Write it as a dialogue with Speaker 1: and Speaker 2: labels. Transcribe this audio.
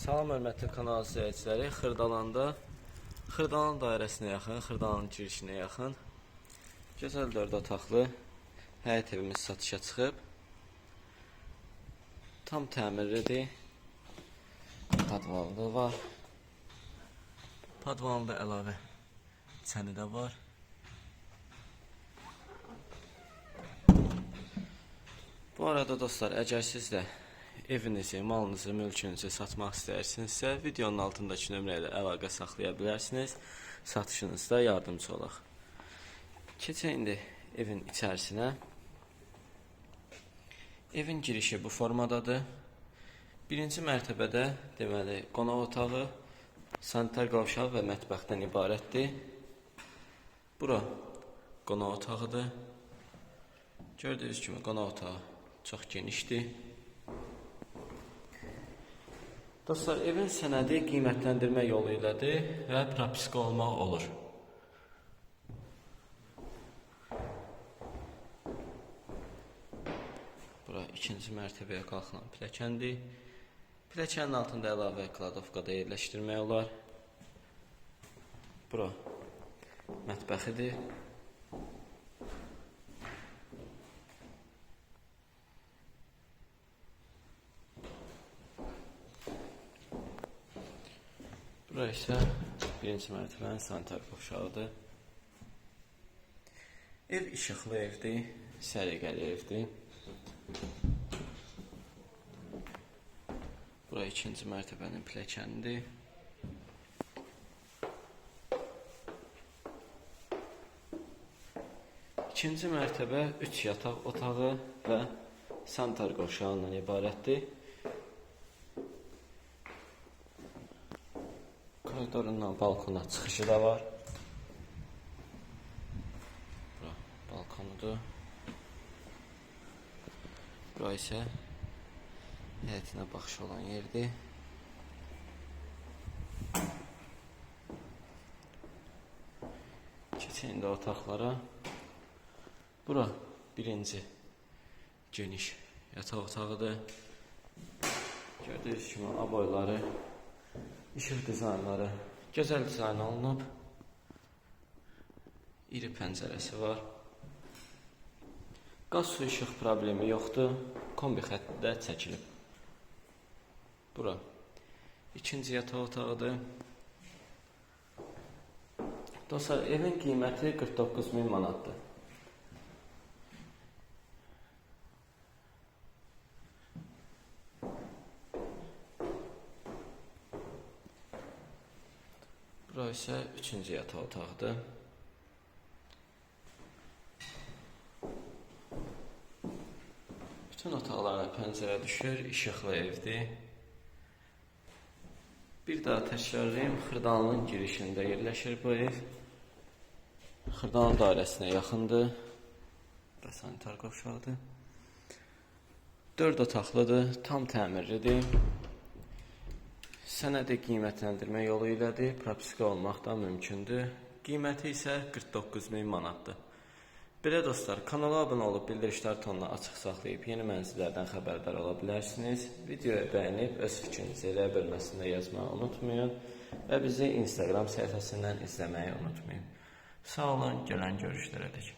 Speaker 1: Salam hörmətli kanal izləyiciləri. Xırdalanda Xırdalan dairəsinə yaxın, Xırdalanın girişinə yaxın gözəl 4 otaqlı həyət evimiz satışa çıxıb. Tam təmirlidir. Padvalı var. Padvalında əlavə çəni də var. Bu arada dostlar, əgər siz də evinizi, malınızı, mülkünüzü satmaq istəyirsinizsə, videonun altındakı nömrə ilə əlaqə saxlaya bilərsiniz. Satışınızda yardımcı olaq. Keçək indi evin içərisinə. Evin girişi bu formadadır. Birinci mərtəbədə deməli qonaq otağı, sanitar qovşağı və mətbəxdən ibarətdir. Bura qonaq otağıdır. Gördüyünüz kimi qonaq otağı çox genişdir. Dostlar, evin sənədi qiymətləndirmə yolu ilədir və propiska olmaq olur. Bura ikinci mərtəbəyə qalxılan pilləkəndir. Pilləkənin altında əlavə kladovka da yerləşdirmək olar. Bura mətbəxidir. Bura isə birinci mərtəbənin sanitar qovşağıdır. Ev işıqlı evdir, səliqəli evdir. Bura ikinci mərtəbənin pilləkənidir. İkinci mərtəbə 3 yataq otağı və sanitar qovşağından ibarətdir. Koridorundan balkona çıxışı da var. Bura balkonudur. Bura isə həyətinə baxış olan yerdir. Keçək indi otaqlara. Bura birinci geniş yataq otağıdır. Gördüyünüz kimi aboyları İşıq dizaynları gözəl dizayn olunub. İri pəncərəsi var. Qaz su işıq problemi yoxdur. Kombi xətti də çəkilib. Bura ikinci yataq otağıdır. Dostlar, evin qiyməti 49 min manatdır. Bura isə üçüncü yataq otağıdır. Bütün otaqlara pəncərə düşür, işıqlı evdir. Bir daha təkrarlayım, Xırdalanın girişində yerləşir bu ev. Xırdalan dairəsinə yaxındır. Bura sanitar qovşağıdır. 4 otaqlıdır, tam təmirlidir. Sənədi qiymətləndirmə yolu ilədir, propiska olmaq da mümkündür. Qiyməti isə 49 min manatdır. Belə dostlar, kanala abunə olub bildirişlər tonunu açıq saxlayıb yeni mənzillərdən xəbərdar ola bilərsiniz. Videoyu bəyənib öz fikrinizi elə bölməsində yazmağı unutmayın və bizi Instagram səhifəsindən izləməyi unutmayın. Sağ olun, gələn görüşlərə dək.